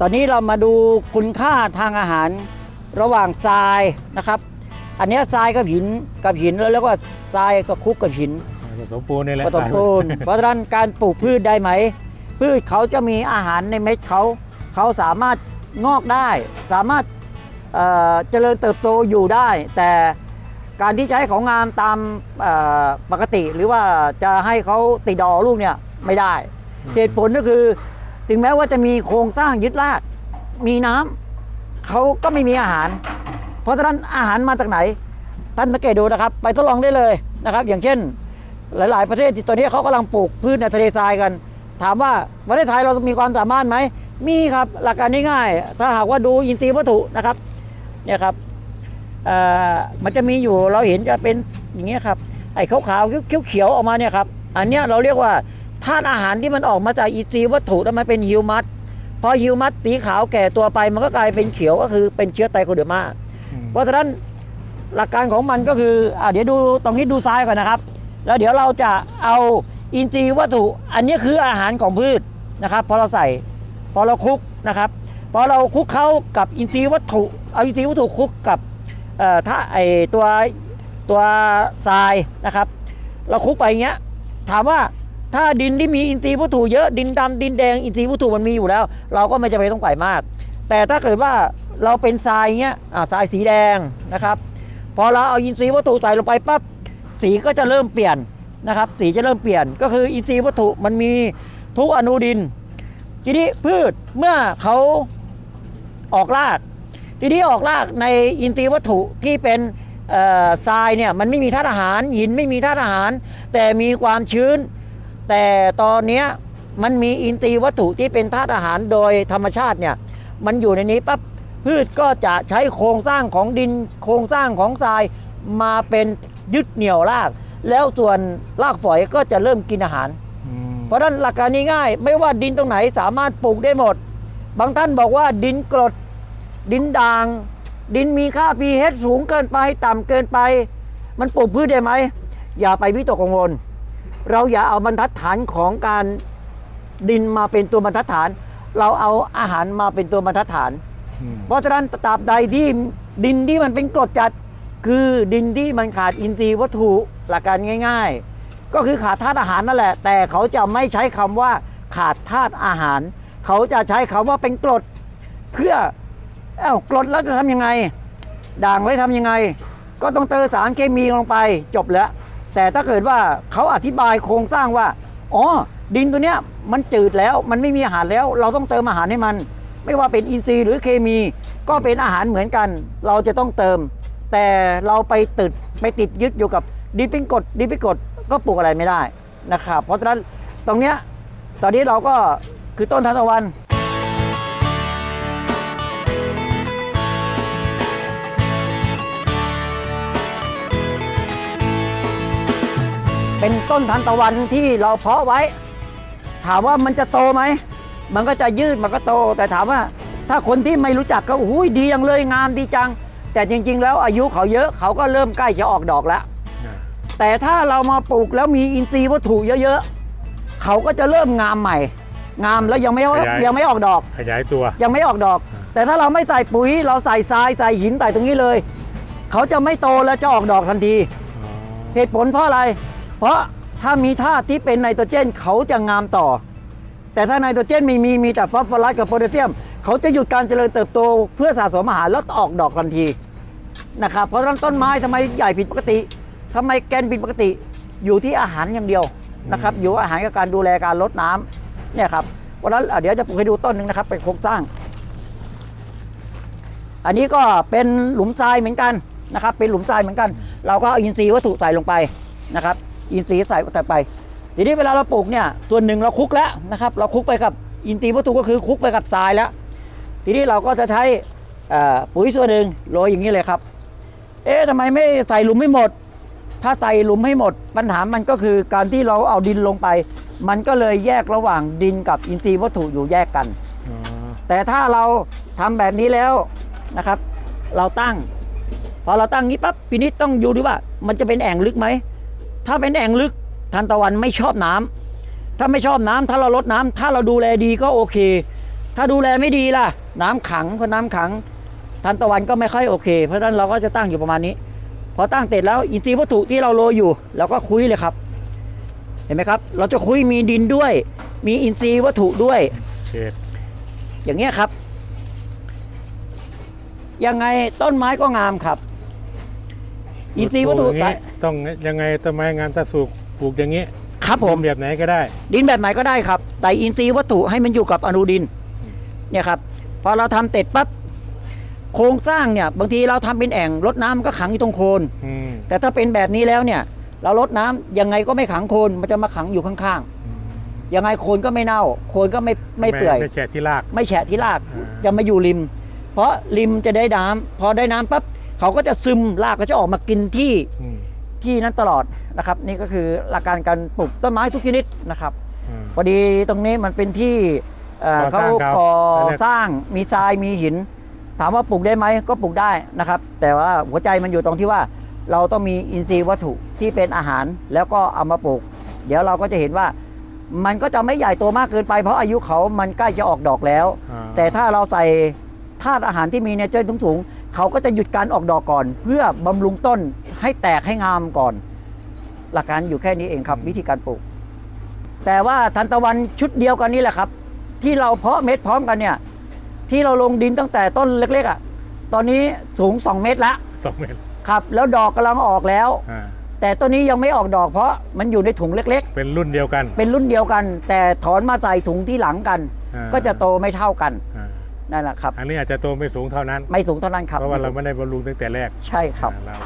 ตอนนี้เรามาดูคุณค่าทางอาหารระหว่างทรายนะครับ อันเนี้ยทรายกับหินกับหินแล้วเรียกว่าทรายกับคลุกกับหินผสมปูนนี่แหละผสมปูนเพราะฉะนั้นการปลูกพืชได้ไหม พืชเขาจะมีอาหารในเม็ดเขา เขาสามารถงอกได้ สามารถเอ่อเจริญเติบโตอยู่ได้ แต่การที่จะให้เขางามตามเอ่อปกติ หรือว่าจะให้เขาติดดอกลูกเนี่ยไม่ได้ เหตุผลก็คือ ถึงแม้ว่าจะมีโครงสร้างยึดรากมีน้ำเขาก็ไม่มีอาหาร เพราะฉะนั้นอาหารมาจากไหน ท่านสังเกตดูนะครับ ไปทดลองได้เลยนะครับ อย่างเช่น หลาย ๆ ประเทศที่ตอนนี้เขากำลังปลูกพืชในทะเลทรายกัน ถามว่าประเทศไทยเรามีความสามารถไหมมีครับหลักการง่ายๆถ้าหากว่าดูอินทรีย์วัตถุนะครับเนี่ยครับมันจะมีอยู่เราเห็นจะเป็นอย่างเงี้ยครับไอ้ขาวๆเขียวๆออกมาเนี่ยครับอันเนี้ยเราเรียกว่า ธาตุอาหารที่มันออกมาจากอินทรีย์วัตถุแล้วมันเป็นฮิวมัสพอฮิวมัสสีขาวแก่ตัวไปมันก็กลายเป็นเขียวก็คือเป็นเชื้อไตโคเดอร์มาอืมเพราะฉะนั้นหลักการของมันก็คืออ่าเดี๋ยวดูตรงนี้ดูซ้ายก่อนนะครับ แล้วเดี๋ยวเราจะเอาอินทรีย์วัตถุ อันนี้คืออาหารของพืชนะครับ พอเราใส่พอเราคลุกนะครับพอเราคลุกเข้ากับอินทรีย์วัตถุ เอาอินทรีย์วัตถุคลุกกับเอ่อถ้าไอตัวตัวทรายนะครับ เราคลุกไปอย่างเงี้ยถามว่า ถ้าดินที่มีอินทรีย์วัตถุเยอะดินดำดินแดงอินทรีย์วัตถุมันมีอยู่แล้ว เราก็ไม่จำเป็นต้องใส่มาก แต่ถ้าเกิดว่าเราเป็นทรายเงี้ยอ่าทรายสีแดงนะครับพอเราเอาอินทรีย์วัตถุใส่ลงไปปั๊บสีก็จะเริ่มเปลี่ยนนะครับสีจะเริ่มเปลี่ยนก็คืออินทรีย์วัตถุมันมีทุกอนูดิน ทีนี้พืชเมื่อเขาออกราก ทีนี้ออกรากในอินทรีย์วัตถุที่เป็นทรายเนี่ยมันไม่มีธาตุอาหารหินไม่มีธาตุอาหาร แต่มีความชื้น แต่ตอนเนี้ยมันมีอินทรีย์วัตถุที่เป็นธาตุอาหารโดยธรรมชาติเนี่ยมันอยู่ในนี้ปั๊บพืชก็จะใช้โครงสร้างของดินโครงสร้างของทรายมาเป็นยึดเหนี่ยวราก แล้วส่วนรากฝอยก็จะเริ่มกินอาหารอืมเพราะฉะนั้นหลักการนี้ง่ายไม่ว่าดินตรงไหนสามารถปลูกได้หมด บางท่านบอกว่าดินกรด ดินด่าง ดินมีค่า pH สูงเกินไป ต่ำเกินไป มันปลูกพืชได้ไหม อย่าไปวิตกกังวล เราอย่าเอาบรรทัดฐานของการดินมาเป็นตัวบรรทัดฐาน เราเอาอาหารมาเป็นตัวบรรทัดฐานอืมเพราะฉะนั้นตราบใดที่ดินที่มันเป็นกรดจัด คือดินที่มันขาดอินทรีย์วัตถุหลักการง่าย ๆ ก็คือขาดธาตุอาหารนั่นแหละ แต่เขาจะไม่ใช้คำว่าขาดธาตุอาหาร เขาจะใช้คำว่าเป็นกรดเพื่อเอ้ากรดแล้วจะทำยังไง ด่างไว้ทำยังไง ก็ต้องเติมสารเคมีลงไปจบแล้ว แต่ถ้าเกิดว่าเขาอธิบายโครงสร้างว่า อ๋อ ดินตัวเนี้ยมันจืดแล้วมันไม่มีอาหารแล้ว เราต้องเติมอาหารให้มัน ไม่ว่าเป็นอินทรีย์หรือเคมี ก็เป็นอาหารเหมือนกัน เราจะต้องเติม แต่เราไปติดไปติดยึดอยู่กับดินเป็นกดดินเป็นกดก็ปลูกอะไรไม่ได้นะครับเพราะฉะนั้นตรงเนี้ยตอนนี้เราก็คือต้นทานตะวัน เป็นต้นทานตะวันที่เราเพาะไว้ ถามว่ามันจะโตไหม มันก็จะยืดมันก็โต แต่ถามว่า ถ้าคนที่ไม่รู้จักก็โอ้ยดีจังเลยงามดีจัง แต่จริง ๆ แล้วอายุเขาเยอะเขาก็เริ่มใกล้จะออกดอกแล้วอ่าแต่ถ้าเรามาปลูกแล้วมีอินทรีย์วัตถุเยอะๆเขาก็จะเริ่มงามใหม่ งามแล้วยังไม่ยังไม่ออกดอก ขยายตัว ยังไม่ออกดอก แต่ถ้าเราไม่ใส่ปุ๋ย เราใส่ทรายใส่หินใส่ตรงนี้เลย เขาจะไม่โตแล้วจะออกดอกทันทีอ๋อเหตุผลเพราะอะไร เพราะถ้ามีธาตุที่เป็นไนโตรเจนเขาจะงามต่อ แต่ถ้าไนโตรเจนไม่มีมีแต่ฟอสฟอรัสกับโพแทสเซียม เขาจะหยุดการเจริญเติบโตเพื่อสะสมอาหารแล้วออกดอกทันทีนะครับเพราะฉะนั้นต้นไม้ทำไมใหญ่ผิดปกติทำไมแกนผิดปกติอยู่ที่อาหารอย่างเดียวนะครับอยู่อาหารกับการดูแลการลดน้ำเนี่ยครับวันนั้นอะเดี๋ยวจะปลูกให้ดูต้นหนึ่งนะครับเป็นโครงสร้าง อันนี้ก็เป็นหลุมทรายเหมือนกันนะครับ เป็นหลุมทรายเหมือนกัน เราก็เอาอินทรีย์วัตถุใส่ลงไปนะครับ อินทรีย์ใส่ใส่ไป ทีนี้เวลาเราปลูกเนี่ยส่วนหนึ่งเราคลุกแล้วนะครับ เราคลุกไปกับอินทรีย์วัตถุก็คือคลุกไปกับทรายแล้ว ทีนี้เราก็จะใช้เอ่อปุ๋ยส่วนหนึ่งโรยอย่างนี้เลยครับ เอ๊ะทำไมไม่ใส่หลุมให้หมด ถ้าใส่หลุมให้หมด ปัญหามันก็คือการที่เราเอาดินลงไป มันก็เลยแยกระหว่างดินกับอินทรีย์วัตถุอยู่แยกกันอ๋อแต่ถ้าเราทำแบบนี้แล้วนะครับ เราตั้ง พอเราตั้งนี้ปั๊บพินิจต้องดูด้วยว่า มันจะเป็นแอ่งลึกไหม ถ้าเป็นแอ่งลึกทันตะวันไม่ชอบน้ำถ้าไม่ชอบน้ำถ้าเราลดน้ำถ้าเราดูแลดีก็โอเค ถ้าดูแลไม่ดีล่ะ น้ำขังพอน้ำขังทันตะวันก็ไม่ค่อยโอเค เพราะฉะนั้นเราก็จะตั้งอยู่ประมาณนี้ พอตั้งเสร็จแล้วอินทรีย์วัตถุที่เราโรยอยู่เราก็คุยเลยครับ เห็นไหมครับ เราจะคุยมีดินด้วย มีอินทรีย์วัตถุด้วยเขตอย่างเงี้ยครับยังไงต้นไม้ก็งามครับ อินทรีย์วัตถุปลูกอย่างงี้ ต้องยังไงต้นไม้งานตะสุกปลูกอย่างนี้ครับผมทำแบบไหนก็ได้ ดินแบบไหนก็ได้ครับ แต่อินทรีย์วัตถุให้มันอยู่กับอนูดินเนี่ยครับพอเราทำเสร็จปั๊บโครงสร้างเนี่ยบางทีเราทำเป็นแอ่งรดน้ำมันก็ขังอยู่ตรงโคนอืมแต่ถ้าเป็นแบบนี้แล้วเนี่ยเรารดน้ำยังไงก็ไม่ขังโคนมันจะมาขังอยู่ข้างๆยังไงโคนก็ไม่เน่า โคนก็ไม่ไม่เปื่อยไม่แฉะที่รากไม่แฉะที่รากอ่าจะมาอยู่ริม เพราะริมจะได้น้ำพอได้น้ำปั๊บเขาก็จะซึมรากก็จะออกมากินที่ อืมที่นั้นตลอดนะครับ นี่ก็คือหลักการการปลูกต้นไม้ทุกชนิดนะครับอืมพอดีตรงนี้มันเป็นที่เอ่อก่อสเขาร้างครับก่ออันเนี้ยสร้างมีทรายมีหิน ถามว่าปลูกได้ไหมก็ปลูกได้นะครับ แต่ว่าหัวใจมันอยู่ตรงที่ว่า เราต้องมีอินทรีย์วัตถุที่เป็นอาหารแล้วก็เอามาปลูก เดี๋ยวเราก็จะเห็นว่ามันก็จะไม่ใหญ่โตมากเกินไปเพราะอายุเขามันใกล้จะออกดอกแล้วอ่าแต่ถ้าเราใส่ธาตุอาหารที่มีเนเจอร์สูงๆเขาก็จะหยุดการออกดอกก่อน เพื่อบำรุงต้น ให้แตกให้งามก่อน หลักการอยู่แค่นี้เองครับ วิธีการปลูก แต่ว่าทันตะวันชุดเดียวกันนี่แหละครับ ที่เราเพาะเม็ดพร้อมกันเนี่ย ที่เราลงดินตั้งแต่ต้นเล็กๆอะตอนนี้สูง 2 เมตรละสองเมตรครับ แล้วดอกกำลังออกแล้ว อ่าแต่ต้นนี้ยังไม่ออกดอกเพราะมันอยู่ในถุงเล็ก เป็นรุ่นเดียวกันๆ เป็นรุ่นเดียวกัน แต่ถอนมาใส่ถุงที่หลังกัน อ่าก็จะโตไม่เท่ากันอ่านั่นแหละครับ อันนี้อาจจะโตไม่สูงเท่านั้น ไม่สูงเท่านั้นครับเพราะว่าเราไม่ได้บำรุงตั้งแต่แรกใช่ครับ อ่าเรา